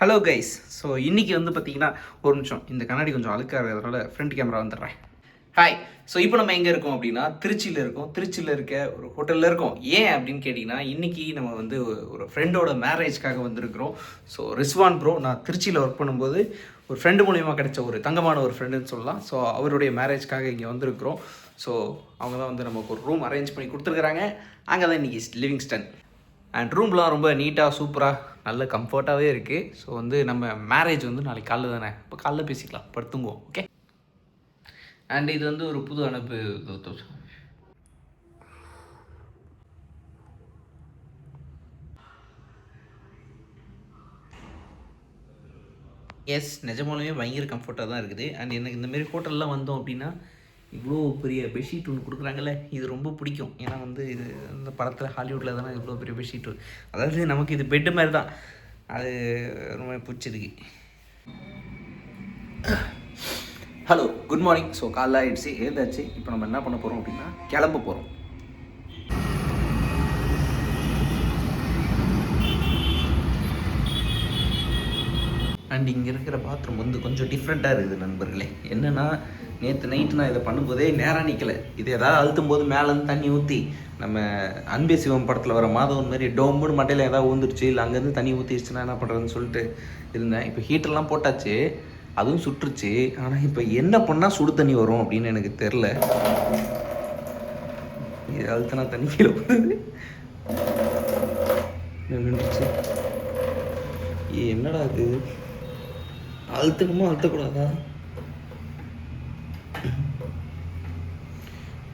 Hello guys so இன்றைக்கி வந்து பார்த்தீங்கன்னா ஒரு நிமிஷம். இந்த கண்ணாடி கொஞ்சம் அழுக்காக இருக்கிறதுனால ஃப்ரண்ட் கேமரா வந்துடுறேன். ஹாய் ஸோ இப்போ நம்ம எங்கே இருக்கோம் அப்படின்னா திருச்சியில் இருக்கோம். திருச்சியில் இருக்க ஒரு ஹோட்டலில் இருக்கோம். ஏன் அப்படின்னு கேட்டிங்கன்னா இன்றைக்கி நம்ம வந்து ஒரு ஃப்ரெண்டோட மேரேஜ்க்காக வந்திருக்கிறோம். ஸோ ரிஸ்வான் ப்ரோ நான் திருச்சியில் ஒர்க் பண்ணும்போது ஒரு ஃப்ரெண்டு மூலிமா கிடைச்ச ஒரு தங்கமான ஒரு ஃப்ரெண்டுன்னு சொல்லலாம். ஸோ அவருடைய மேரேஜ்க்காக இங்கே வந்திருக்கிறோம். ஸோ அவங்க தான் வந்து நமக்கு ஒரு ரூம் அரேஞ்ச் பண்ணி கொடுத்துருக்குறாங்க. அங்கே தான் இன்றைக்கி லிவிங்ஸ்டன் அண்ட் ரூம்லாம் ரொம்ப நீட்டாக சூப்பராக நல்ல கம்ஃபர்ட்டாகவே இருக்குது ஸோ வந்து நம்ம மேரேஜ் வந்து நாளைக்கு காலைல தானே? இப்போ காலைல பேசிக்கலாம். படுத்துங்குவோம். ஓகே அண்ட் இது வந்து ஒரு புது அனுப்பு எஸ் நிஜமாலுமே பயங்கர கம்ஃபர்ட்டாக தான் இருக்குது. அண்ட் எனக்கு இந்தமாரி ஹோட்டல்லாம் வந்தோம் அப்படின்னா இவ்வளோ பெரிய பெட்ஷீட் ஒன்று கொடுக்குறாங்கல்ல இது ரொம்ப பிடிக்கும். ஏன்னா வந்து இது இந்த படத்தில் ஹாலிவுட்டில் தானே இவ்வளோ பெரிய பெட்ஷீட் அதாவது நமக்கு இது பெட்டு மாதிரி தான் அது ரொம்ப பிடிச்சிருக்கு ஹலோ குட் மார்னிங் ஸோ காலைல ஆகிடுச்சு ஏதாச்சு இப்போ நம்ம என்ன பண்ண போகிறோம் அப்படின்னா கிளம்ப போகிறோம் அண்ட் இங்கே இருக்கிற பாத்ரூம் வந்து கொஞ்சம் டிஃப்ரெண்ட்டாக இருக்குது நண்பர்களே. என்னென்னா நேற்று நைட்டு நான் இதை பண்ணும்போதே நேராக நிற்கலை இது ஏதாவது அழுத்தும் போது மேலேருந்து தண்ணி ஊற்றி நம்ம அன்பே சிவம் படத்தில் வர மாதவன் மாதிரி டோம்புன்னு மட்டையில் ஏதாவது ஊந்துருச்சு இல்லை அங்கேருந்து தண்ணி ஊற்றிடுச்சுன்னா என்ன பண்ணுறதுன்னு சொல்லிட்டு இருந்தேன். இப்போ ஹீட்டர்லாம் போட்டாச்சு அதுவும் சுட்டுருச்சு ஆனால் இப்போ என்ன பண்ணால் சுடு தண்ணி வரும் அப்படின்னு எனக்கு தெரில இது அழுத்தினா தண்ணி கீழே போகுது நின்றுச்சு என்னடா இது? அழுத்தணுமா? அழுத்தக்கூடாதா?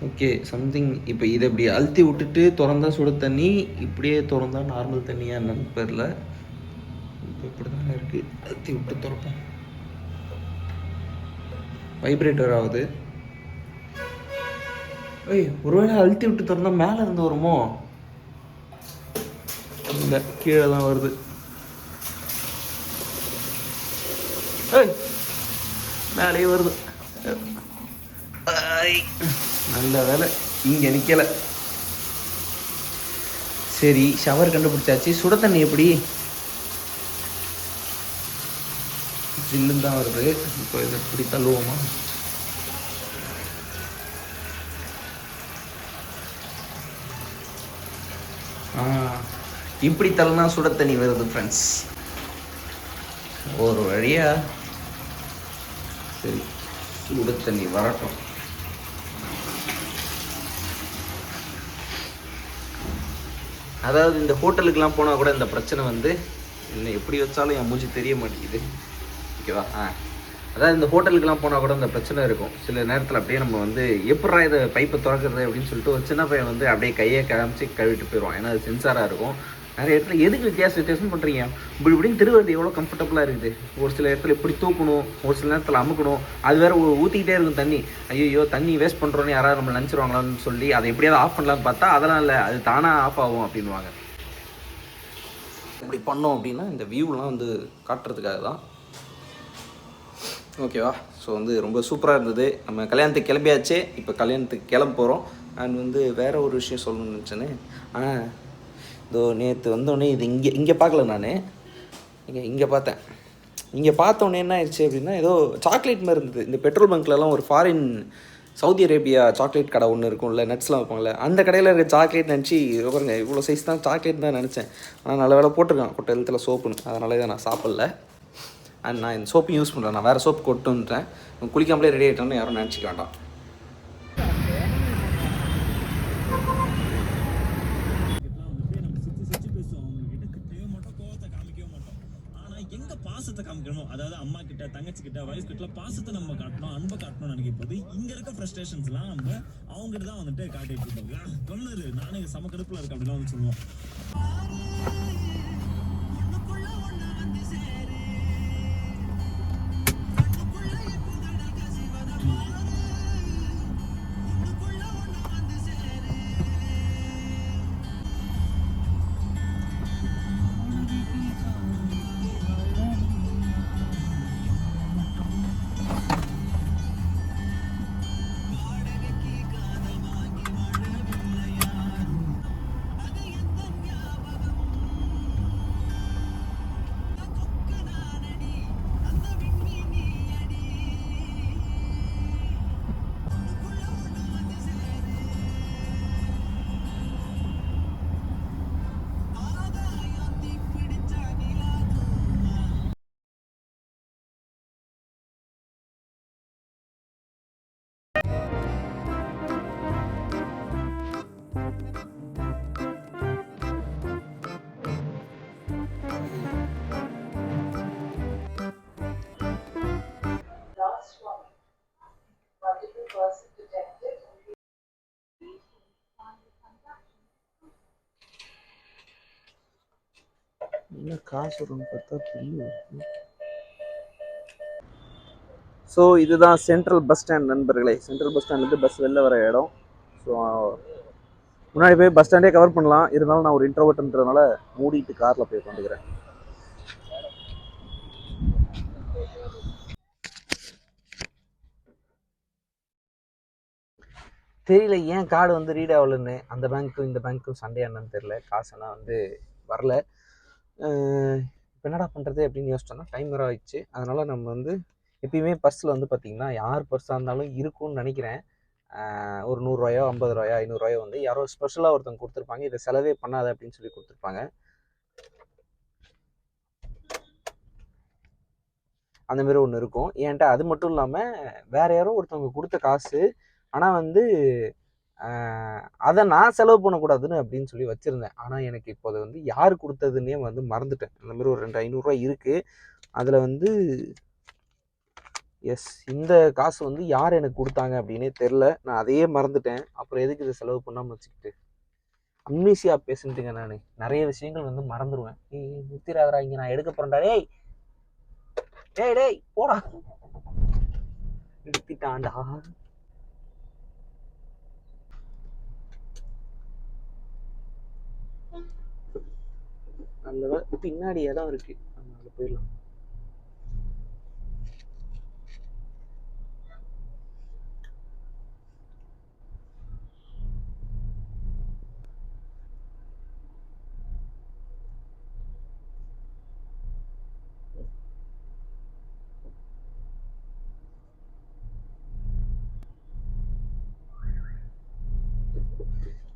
ஓகே சம்திங் இப்போ இதை இப்படி அழுத்தி விட்டுட்டு திறந்தா சுடு தண்ணி இப்படியே திறந்தா நார்மல் தண்ணியா என்னன்னு தெரில இப்போ இப்படி தானே இருக்குது அழுத்தி விட்டு திறப்போம். வைப்ரேட்டர் ஆகுது. ஏய் ஒருவேளை அழுத்தி விட்டு திறந்தா மேலே இருந்து வருமோ? இல்லை கீழே தான் வருது. ஏய் மேலேயே வருது. ஐ, நல்ல வேலை. இங்கே நிற்கலை சரி ஷவர் கண்டுபிடிச்சாச்சு. சுட தண்ணி எப்படி? ஜில்லுன்னு தான் வருது. இப்போ இதை இப்படி தள்ளுவோமா? இப்படி தள்ளினா சுட தண்ணி வருது ஃப்ரெண்ட்ஸ் ஒரு வழியா. சரி சுட தண்ணி வரட்டும். அதாவது இந்த ஹோட்டலுக்கெலாம் போனால் கூட இந்த பிரச்சனை வந்து என்ன எப்படி வச்சாலும் என் மூஞ்சி தெரிய மாட்டேங்குது. ஓகேவா ஆ. அதாவது இந்த ஹோட்டலுக்கெலாம் போனால் கூட இந்த பிரச்சனை இருக்கும். சில நேரத்தில் அப்படியே நம்ம வந்து எப்படா இதை பைப்பை திறக்கிறது அப்படின்னு சொல்லிட்டு ஒரு சின்ன பையன் வந்து அப்படியே கையை கிளம்பிச்சு கழுவிட்டு போயிடுவான். ஏன்னா அது சென்சாராக இருக்கும். நிறைய இடத்துல எதுக்கு வித்தியாசம் வித்தியாசம் பண்ணுறீங்க இப்படி இப்படின்னு திருவது எவ்வளோ கம்ஃபர்டபுளாக இருக்குது. ஒரு சில இடத்துல இப்படி தூக்கணும் ஒரு சில நேரத்தில் அமுக்கணும். அது வேறு ஊற்றிக்கிட்டே இருக்கும் தண்ணி. ஐயோ தண்ணி வேஸ்ட் பண்ணுறோன்னு யாராவது நம்ம நினச்சிருவாங்களான்னு சொல்லி அதை எப்படியாவது ஆஃப் பண்ணலான்னு பார்த்தா அதெல்லாம் இல்லை அது தானாக ஆஃப் ஆகும் அப்படின்வாங்க இப்படி பண்ணோம் அப்படின்னா இந்த வியூலாம் வந்து காட்டுறதுக்காக தான். ஓகேவா ஸோ வந்து ரொம்ப சூப்பராக இருந்தது. நம்ம கல்யாணத்துக்கு கிளம்பியாச்சு. இப்போ கல்யாணத்துக்கு கிளம்ப போகிறோம் அண்ட் வந்து வேற ஒரு விஷயம் சொல்லணும்னு நினச்சேன்னு ஆனால் இதோ நேற்று வந்தோடனே இது இங்கே இங்கே பார்க்கல நான். இங்கே இங்கே பார்த்தேன். இங்கே பார்த்தோன்னே என்ன ஆயிடுச்சு அப்படின்னா ஏதோ சாக்லேட் மாதிரி இருந்தது. இந்த பெட்ரோல் பங்க்லலாம் ஒரு ஃபாரின் சவுதி அரேபியா சாக்லேட் கடை ஒன்று இருக்கும்ல நட்ஸ்லாம் வைப்பாங்கல்ல அந்த கடையில் இருக்க சாக்லேட் நினச்சி பாருங்க இவ்வளோ சைஸ் தான் சாக்லேட் தான் நினச்சேன். ஆனால் நல்ல வேலை போட்டிருக்கான். கொட்டை எழுத்தில் சோப்புன்னு அதனால இதை நான் சாப்பிடல. அண்ட் நான் இந்த சோப்பையும் யூஸ் பண்ணுறேன் நான் வேறு சோப்பு கொட்டு வந்துட்டேன் குளிக்காமலே ரெடி ஆகிட்டோன்னு யாரும் நினச்சிக்க வேண்டாம் சிரிச்சு சிரிச்சு பேசுவோம் அவங்க கிட்ட கிட்டவே மாட்டோம் கோவத்தை காமிக்கவே மாட்டோம் ஆனா எங்க பாசத்தை காமிக்கணும் அதாவது அம்மா கிட்ட தங்கச்சி கிட்ட வயசு கிட்ட பாசத்தை நம்ம காட்டணும் அன்பை காட்டணும்னு நினைக்கும் போது இங்க இருக்க ஃப்ரஸ்ட்ரேஷன்ஸ் எல்லாம் நம்ம அவங்ககிட்ட தான் வந்துட்டு காட்டிட்டு இருக்கோம். கொள்ளரு நானே சம கடுப்புல இருக்கு அப்படிலாம் வந்து சொல்லுவோம். person ஸோ இதுதான் சென்ட்ரல் பஸ் ஸ்டாண்ட் நண்பர்களே. சென்ட்ரல் பஸ் ஸ்டாண்ட்லேருந்து பஸ் வெளில வர இடம். ஸோ முன்னாடி போய் பஸ் ஸ்டாண்டே கவர் பண்ணலாம். இருந்தாலும் நான் ஒரு இன்ட்ரோவர்ட்ன்றதுனால மூடிட்டு காரில் போய் உட்காந்துக்கிறேன். தெரியல ஏன் கார்டு வந்து ரீட் ஆகலன்னு. அந்த பேங்க்கும் இந்த பேங்க்கும் சண்டே என்னன்னு தெரியல. காசெல்லாம் வந்து வரல. இப்போ என்னடா பண்ணுறது அப்படின்னு யோசிச்சோன்னா டைம் வர ஆயிடுச்சு. அதனால் நம்ம வந்து எப்பயுமே பர்ஸில் வந்து பார்த்திங்கன்னா யார் பர்ஸாக இருந்தாலும் இருக்கும்னு நினைக்கிறேன். ஒரு நூறுரூவாயோ ஐம்பது ரூபாயோ ஐநூறுரூவாயோ வந்து யாரோ ஸ்பெஷலாக ஒருத்தவங்க கொடுத்துருப்பாங்க. இதை செலவே பண்ணாத அப்படின்னு சொல்லி கொடுத்துருப்பாங்க. அந்தமாரி ஒன்று இருக்கும். ஏன்ட்ட அது மட்டும் இல்லாமல் வேறு யாரோ ஒருத்தவங்க கொடுத்த காசு ஆனால் வந்து அதை நான் செலவு பண்ணக்கூடாதுன்னு அப்படின்னு சொல்லி வச்சுருந்தேன். ஆனால் எனக்கு இப்போ அதை வந்து யார் கொடுத்ததுன்னே வந்து மறந்துட்டேன். அந்த மாதிரி ஒரு ரெண்டு ஐநூறுரூவா இருக்குது அதில் வந்து எஸ் இந்த காசு வந்து யார் எனக்கு கொடுத்தாங்க அப்படின்னே தெரில நான் அதையே மறந்துட்டேன். அப்புறம் எதுக்கு இதை செலவு பண்ணாமல் வச்சுக்கிட்டு? அம்னீசியா பேசிட்டுங்க நான். நிறைய விஷயங்கள் வந்து மறந்துடுவேன் ஏய் முத்திராதரா இங்கே நான் எடுக்க போகிறேன்டா டேய் டேய் டேய் போடா. எடுத்துட்டான்டா அந்த வ- பின்னாடி இடம் இருக்கு. நம்ம அதில் போயிடலாம்.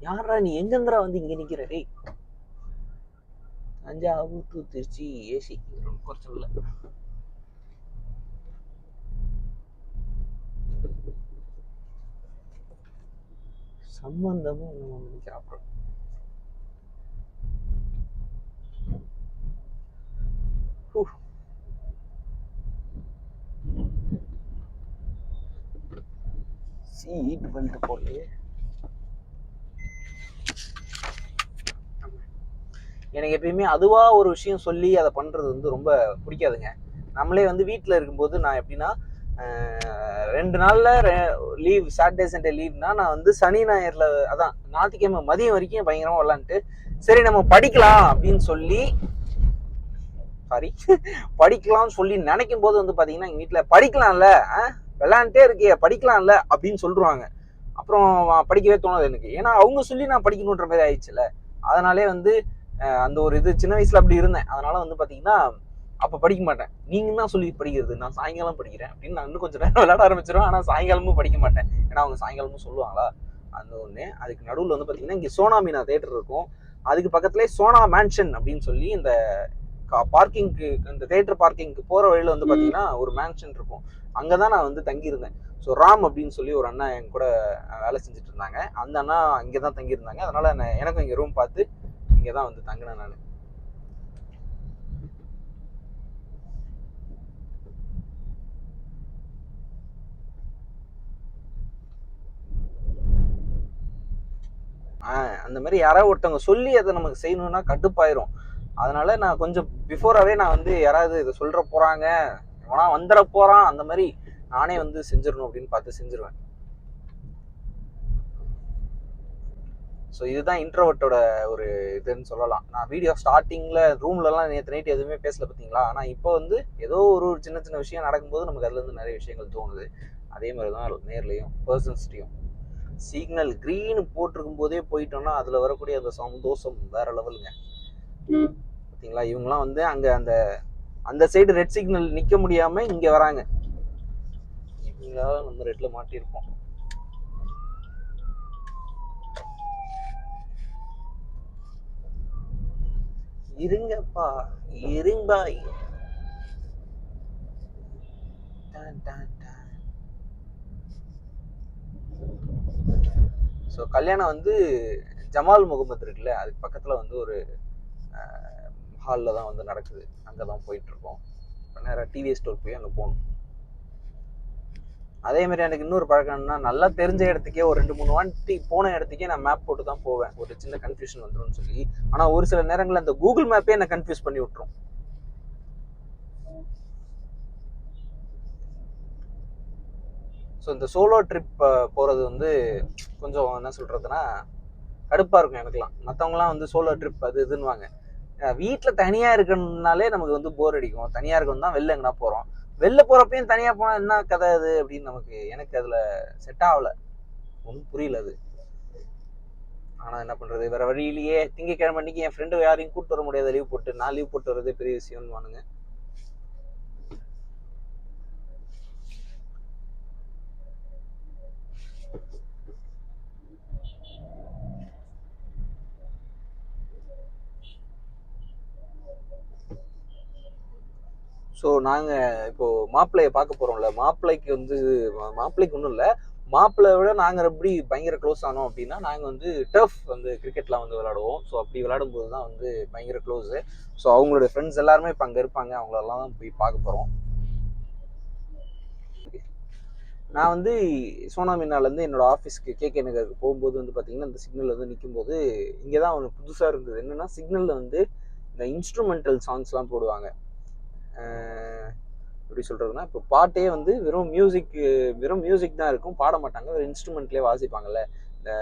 யாரா நீ? எங்கேந்திரா வந்து இங்க நிக்கிற? டேய். தஞ்சாவூர் டு திருச்சி ஏசி குறைச்சல் இல்லை சம்பந்தமும் நம்ம நினைக்கிறாப்புல ஹூ. சீட் பெல்ட் போட்டு எனக்கு எப்பயுமே அதுவாக ஒரு விஷயம் சொல்லி அதை பண்ணுறது வந்து ரொம்ப பிடிக்காதுங்க. நம்மளே வந்து வீட்டில் இருக்கும்போது நான் எப்படின்னா ரெண்டு நாளில் லீவ் சாட்டர்டே சண்டே லீவ்னா நான் வந்து சனி ஞாயிறுல அதான் ஞாயிற்றுக்கிழமை மதியம் வரைக்கும் பயங்கரமாக விளாண்டுட்டு சரி நம்ம படிக்கலாம் அப்படின்னு சொல்லி சாரி படிக்கலாம்னு சொல்லி நினைக்கும் போது வந்து பார்த்தீங்கன்னா எங்கள் வீட்டில் படிக்கலாம்ல ஆ? விளாண்டுட்டே இருக்கே படிக்கலாம்ல அப்படின்னு சொல்லிடுவாங்க அப்புறம் படிக்கவே தோணாது எனக்கு. ஏன்னா அவங்க சொல்லி நான் படிக்கணுன்ற மாதிரி ஆயிடுச்சுல. அதனாலே வந்து அந்த ஒரு இது சின்ன வயசுல அப்படி இருந்தேன். அதனால வந்து பாத்தீங்கன்னா அப்ப படிக்க மாட்டேன். நீங்க தான் சொல்லி படிக்கிறது. நான் சாயங்காலம் படிக்கிறேன் அப்படின்னு நான் இன்னும் கொஞ்சம் நேரம் விளையாட ஆரம்பிச்சிருவேன். ஆனா சாயங்காலமும் படிக்க மாட்டேன். ஏன்னா அவங்க சாயங்காலமும் சொல்லுவாங்களா? அந்த ஒண்ணு. அதுக்கு நடுவில் வந்து பாத்தீங்கன்னா இங்க சோனா மீனா தேட்டர் இருக்கும். அதுக்கு பக்கத்துலேயே சோனா மேன்ஷன் அப்படின்னு சொல்லி இந்த பார்க்கிங்க்கு இந்த தேட்டர் பார்க்கிங்க்கு போகிற வழியில் வந்து பார்த்தீங்கன்னா ஒரு மேன்ஷன் இருக்கும். அங்கே தான் நான் வந்து தங்கியிருந்தேன். ஸோ ராம் அப்படின்னு சொல்லி ஒரு அண்ணா என் கூட வேலை செஞ்சுட்டு இருந்தாங்க. அந்த அண்ணா அங்கே தான் தங்கியிருந்தாங்க. அதனால் நான் எனக்கும் இங்கே ரூம் பார்த்து இங்கே தான் வந்து தங்கினேன் நான். அந்த மாதிரி யாராவது ஒருத்தவங்க சொல்லி அதை நமக்கு செய்யணும்னா கட்டுப்பாயிரும் அதனால நான் கொஞ்சம் பிஃபோராகவே நான் வந்து யாராவது இதை சொல்ற போறாங்க எவனா வந்துட போறான் அந்த மாதிரி நானே வந்து செஞ்சிடணும் அப்படின்னு பார்த்து செஞ்சிருவேன். ஸோ இதுதான் இன்ட்ரோவர்ட்டோட ஒரு இதுன்னு சொல்லலாம். நான் வீடியோ ஸ்டார்டிங்கில் ரூம்லலாம் நேற்று நைட் எதுவுமே பேசல பார்த்தீங்களா ஆனால் இப்போ வந்து ஏதோ ஒரு சின்ன சின்ன விஷயம் நடக்கும்போது நமக்கு அதுலேருந்து நிறைய விஷயங்கள் தோணுது. அதே மாதிரி தான் நேர்லேயும் பர்சன்ஸ்டையும் சிக்னல் க்ரீன் போட்டிருக்கும் போதே போயிட்டோம்னா அதில் வரக்கூடிய அந்த சந்தோஷம் வேற லெவலுங்க. பார்த்தீங்களா இவங்கலாம் வந்து அங்கே அந்த அந்த சைடு ரெட் சிக்னல் நிற்க முடியாமல் இங்கே வராங்க. இவங்களால நம்ம ரெட்டில் மாட்டியிருப்போம். இருங்கப்பா இருங்காய் ஸோ கல்யாணம் வந்து ஜமால் முகமது இருக்குல்ல அதுக்கு பக்கத்தில் வந்து ஒரு ஹாலில் தான் வந்து நடக்குது. அங்கே தான் போயிட்டுருக்கோம் நேராக டிவிஎஸ் ஸ்டோர் போய் அங்கே போகணும். அதே மாதிரி எனக்கு இன்னொரு பழக்கம் என்னன்னா நல்லா தெரிஞ்ச இடத்துக்கே ஒரு ரெண்டு மூணு வாட்டி போன இடத்துக்கே நான் மேப் போட்டு தான் போவேன். ஒரு சின்ன கன்ஃபியூஷன் வந்துரும்னு சொல்லி. ஆனால் ஒரு சில நேரங்களில் அந்த கூகுள் மேப்பே என்னை கன்ஃபியூஸ் பண்ணி விட்டுரும். ஸோ இந்த சோலோ ட்ரிப் போகிறது வந்து கொஞ்சம் என்ன சொல்கிறதுனா கடுப்பாக இருக்கும் எனக்குலாம் மற்றவங்களாம் வந்து சோலோ ட்ரிப் அது இதுன்னுவாங்க. வீட்டில் தனியாக இருக்கணும்னாலே நமக்கு வந்து போர் அடிக்கும். தனியாக இருக்கணும் தான் வெளில எங்கன்னா போகிறோம் வெளில போகிறப்பையும் தனியாக போனால் என்ன கதை அது அப்படின்னு நமக்கு எனக்கு அதில் செட் ஆகலை. ஒன்றும் புரியல அது. ஆனால் என்ன பண்ணுறது வேறு வழியிலேயே திங்கக்கிழமை அன்னைக்கு என் ஃப்ரெண்டு யாரையும் கூப்பிட்டு வர முடியாது. லீவ் போட்டு நான் லீவ் போட்டு வர்றதே பெரிய விஷயம்னு வானுங்க. ஸோ நாங்கள் இப்போது மாப்பிள்ளையை பார்க்க போகிறோம்ல மாப்பிள்ளைக்கு வந்து மாப்பிள்ளைக்கு ஒன்றும் இல்லை. மாப்பிள்ளை விட நாங்கள் எப்படி பயங்கர க்ளோஸ் ஆனோம் அப்படின்னா நாங்கள் வந்து டர்ஃப் வந்து கிரிக்கெட்லாம் வந்து விளாடுவோம் ஸோ அப்படி விளையாடும் போது தான் வந்து பயங்கர க்ளோஸு ஸோ அவங்களோட ஃப்ரெண்ட்ஸ் எல்லாருமே இப்போ அங்கே இருப்பாங்க. அவங்களெல்லாம் தான் போய் பார்க்க போகிறோம் நான் வந்து சோனா மீனாலேருந்து என்னோட ஆஃபீஸ்க்கு கேகே நகருக்கு போகும்போது வந்து பார்த்திங்கன்னா இந்த சிக்னல் வந்து நிற்கும்போது இங்கே தான் ஒன்று புதுசாக இருந்தது. என்னென்னா சிக்னலில் வந்து இந்த இன்ஸ்ட்ருமெண்டல் சாங்ஸ்லாம் போடுவாங்க. எப்படி சொல்கிறதுனா இப்போ பாட்டே வந்து வெறும் மியூசிக் வெறும் மியூசிக் தான் இருக்கும். பாட மாட்டாங்க. ஒரு இன்ஸ்ட்ருமெண்ட்லேயே வாசிப்பாங்கல்ல. இந்த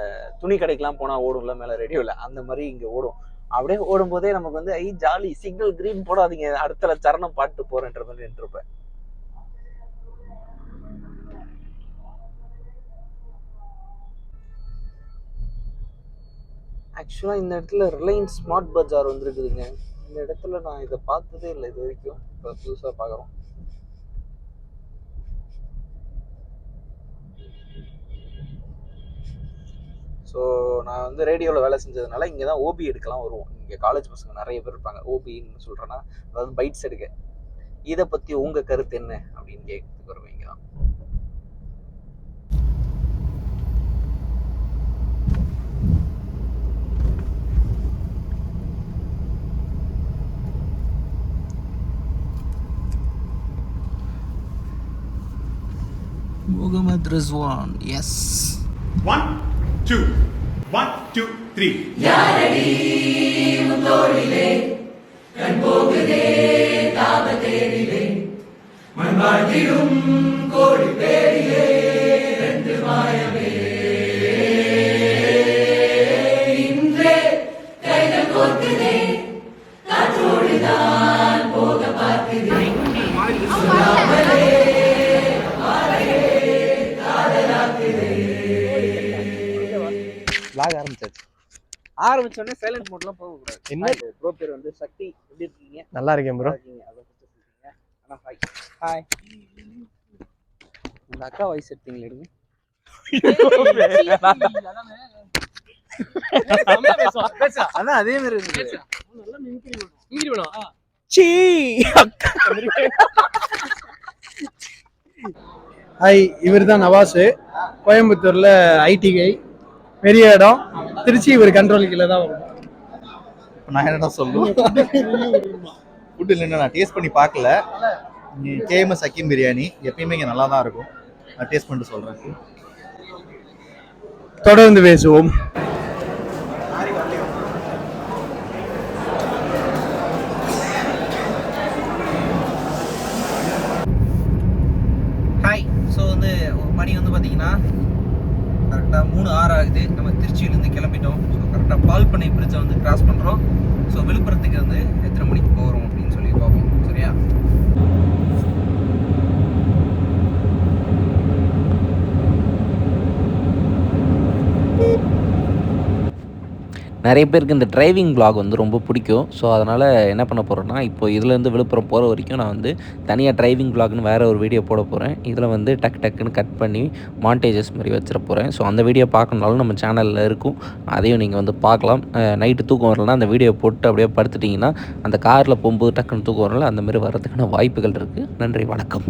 துணி கடைக்கெலாம் போனால் ஓடும்ல மேலே ரேடியோவில் அந்த மாதிரி இங்கே ஓடும். அப்படியே ஓடும்போதே நமக்கு வந்து ஐ ஜாலி சிக்னல் க்ரீன் போடாதீங்க. அடுத்த சரணம் பாட்டு போகிறேன்ற மாதிரி நின்றுருப்பேன் ஆக்சுவலாக இந்த இடத்துல ரிலையன்ஸ் ஸ்மார்ட் பஜார் வந்துருக்குதுங்க. இந்த இடத்துல நான் இதை பார்த்ததே இல்லை இது வரைக்கும். இப்போ புதுசாக பார்க்குறோம். ஸோ நான் வந்து ரேடியோவில் வேலை செஞ்சதுனால இங்கே தான் ஓபி எடுக்கலாம் வருவோம். இங்கே காலேஜ் பசங்க நிறைய பேர் இருப்பாங்க. ஓபின்னு சொல்கிறேன்னா அதாவது பைட்ஸ் எடுக்க. இதை பற்றி உங்கள் கருத்து என்ன? அப்படின்னு கேட்கறதுக்கு வருவேன் இங்கே தான். Muhammad Rizwan. Yes one two one two three മൺവാഴ്ത്തിടും കോഴിപ്പേ லாக் ஆரம்பிச்சாச்சு. ஆரம்பிச்சோடனே சைலண்ட் மோட்லாம் போகக்கூடாது என்ன? ப்ரோ பேர் வந்து சக்தி. எப்படி இருக்கீங்க? நல்லா இருக்கேன் ப்ரோ அண்ணா ஹாய் ஹாய் உங்க அக்கா வாய்ஸ் எடுத்தீங்களா எடுங்க. அதான் அதே மாதிரி சீ ஹாய் இவர் தான் நவாஸு. கோயம்புத்தூர்ல ஐடிஐ பெரிய இடம். திருச்சி இவர் கண்ட்ரோல் கீழே தான் வரும். நான் என்னடா சொல்லுவேன் ஃபுட் இல்லைன்னா நான் டேஸ்ட் பண்ணி பார்க்கல. கேஎம்எஸ் அக்கீம் பிரியாணி எப்பயுமே இங்கே நல்லா தான் இருக்கும். நான் டேஸ்ட் பண்ணிட்டு சொல்கிறேன் தொடர்ந்து பேசுவோம் ஹாய் ஸோ வந்து மணி வந்து பார்த்தீங்கன்னா கரெக்டாக மூணு ஆறு ஆகுது நம்ம திருச்சியிலேருந்து கிளம்பிட்டோம் ஸோ கரெக்டாக பால்பண்ணை பிரிட்ஜை வந்து கிராஸ் பண்ணுறோம் ஸோ விழுப்புரத்துக்கு வந்து எத்தனை மணிக்கு போகிறோம் அப்படின்னு சொல்லி பார்ப்போம் சரியா நிறைய பேருக்கு இந்த டிரைவிங் பிளாக் வந்து ரொம்ப பிடிக்கும். ஸோ அதனால் என்ன பண்ண போகிறேன்னா இப்போ இதுலேருந்து விழுப்புரம் போகிற வரைக்கும் நான் வந்து தனியாக டிரைவிங் பிளாக்னு வேறு ஒரு வீடியோ போட போகிறேன் இதில் வந்து டக் டக்குன்னு கட் பண்ணி மாண்டேஜஸ் மாதிரி வச்சிட போகிறேன் ஸோ அந்த வீடியோ பார்க்கணுனாலும் நம்ம சேனலில் இருக்கும். அதையும் நீங்கள் வந்து பார்க்கலாம் நைட்டு தூக்கம் வரலன்னா அந்த வீடியோ போட்டு அப்படியே படுத்துட்டிங்கன்னா அந்த காரில் போகும்போது டக்குன்னு தூக்கம் வரல அந்த மாதிரி வர்றதுக்கான வாய்ப்புகள் இருக்குது நன்றி வணக்கம்.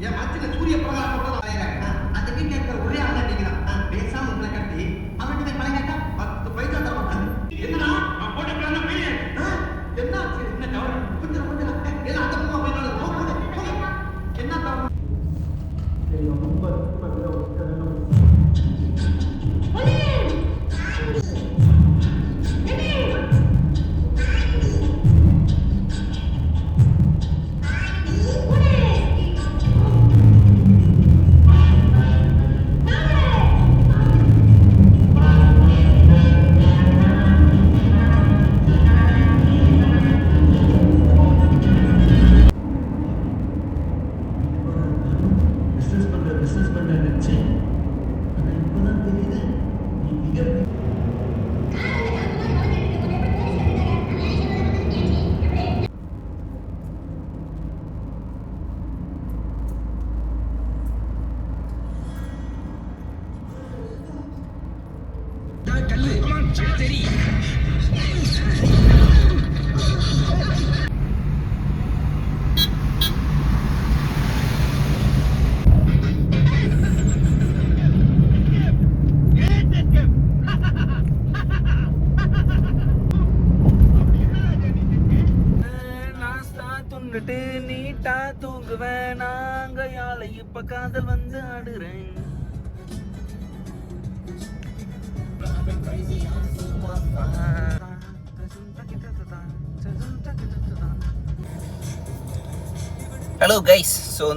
என் மனசுல சூரிய பிரகாசம் கூட அலையறாங்க. அந்த வீட்டுல இருக்கிற ஒரே ஆள் நீங்க தான். பேசாம உங்களை கட்டி அவன்கிட்ட பணம் கேட்டா பத்து பைசா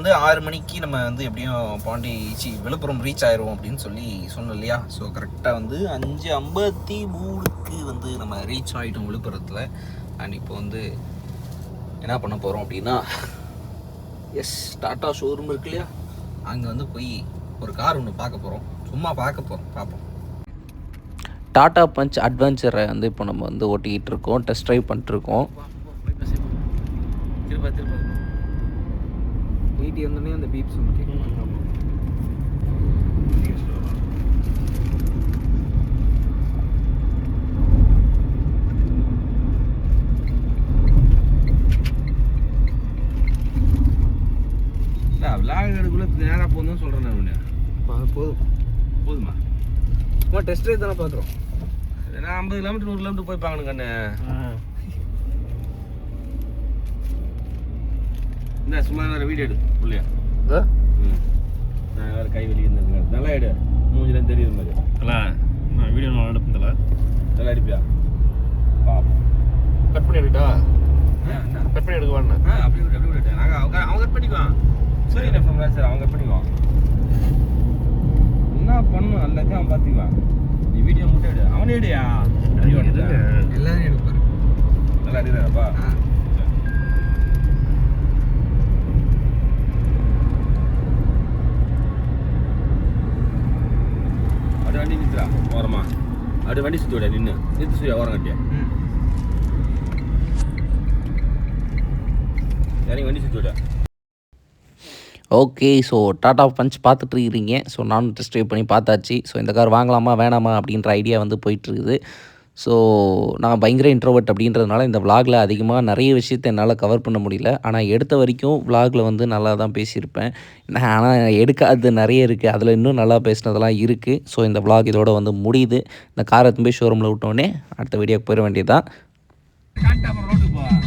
வந்து ஆறு மணிக்கு நம்ம வந்து எப்படியும் பாண்டி சி விழுப்புரம் ரீச் ஆயிடுவோம் அப்படின்னு சொல்லி சொன்னோம் இல்லையா? ஸோ கரெக்டாக வந்து அஞ்சு ஐம்பத்தி மூணுக்கு வந்து நம்ம ரீச் ஆகிட்டோம் விழுப்புரத்தில். அண்ட் இப்போ வந்து என்ன பண்ண போகிறோம் அப்படின்னா எஸ் டாட்டா ஷோரூம் இருக்கு இல்லையா? அங்கே வந்து போய் ஒரு கார் ஒன்று பார்க்க போகிறோம் சும்மா பார்க்க போகிறோம் பார்ப்போம். டாடா பஞ்ச் அட்வென்ச்சரை வந்து இப்போ நம்ம வந்து ஓட்டிக்கிட்டு இருக்கோம். டெஸ்ட் ட்ரைவ் பண்ணிட்டுருக்கோம் திரும்ப திரும்ப எயிட்டி வந்தோடனே அந்த பீப்ஸ் ஒன்று கேட்கும் விளாக் எடுக்குள்ள நேராக போகணும்னு சொல்கிறேன் நான் போதும். போதுமா? சும்மா டெஸ்ட் ட்ரைவ் தானே பார்க்குறோம் ஏன்னா ஐம்பது கிலோமீட்டர் நூறு கிலோமீட்டர் போய் பார்க்கணும் கண்ணு இந்த சும்மா வேறு வீடியோ எடு பிள்ளையா. ம். நான் வேறு கை வெளியே இருந்தேன் நல்லா எடு. மூஞ்சிலாம் தெரியுது மாதிரி தலா நான் வீடியோ நல்லா எடுப்பேன் நல்லா அடிப்பியா? பாப்போம். கட் பண்ணி எடுக்கா கட் பண்ணி எடுக்குவாண்ணா ஆ அப்படி விட்டு அப்படி விட்டு நாங்கள் அவங்க அவங்க கட் பண்ணிக்குவான் சரி எஃப்எம் சார் அவங்க கட் பண்ணிக்குவான் என்ன பண்ணும் எல்லாத்தையும் அவன் பார்த்துக்குவான் நீ வீடியோ மட்டும் எடு. அவனே எடுயா எல்லாரும் எடுப்பாரு நல்லா எடுக்கிறாப்பா அப்படி வண்டி சுற்றி விட நின்று நிறுத்து சூர்யா ஓரம் கட்டியா இறங்கி வண்டி சுற்றி விட ஓகே ஸோ டாடா பஞ்ச் பார்த்துட்டு இருக்கிறீங்க ஸோ நானும் டெஸ்ட் ட்ரைவ் பண்ணி பார்த்தாச்சு. ஸோ இந்த கார் வாங்கலாமா வேணாமா அப்படின்ற ஐடியா வந்து போயிட்டுருக்குது ஸோ நான் பயங்கர இன்ட்ரோவர்ட் அப்படின்றதுனால இந்த விலாகில் அதிகமாக நிறைய விஷயத்தை என்னால் கவர் பண்ண முடியல. ஆனால் எடுத்த வரைக்கும் விலாகில் வந்து நல்லா தான் பேசியிருப்பேன். நான் ஆனால் எடுக்காது நிறைய இருக்குது அதில் இன்னும் நல்லா பேசினதெல்லாம் இருக்குது ஸோ இந்த விலாக் இதோட வந்து முடியுது. இந்த காரை எடுத்துன்னு போய் ஷோரூமில் விட்டோடனே அடுத்த வீடியோக்கு போயிட வேண்டியதுதான். தான்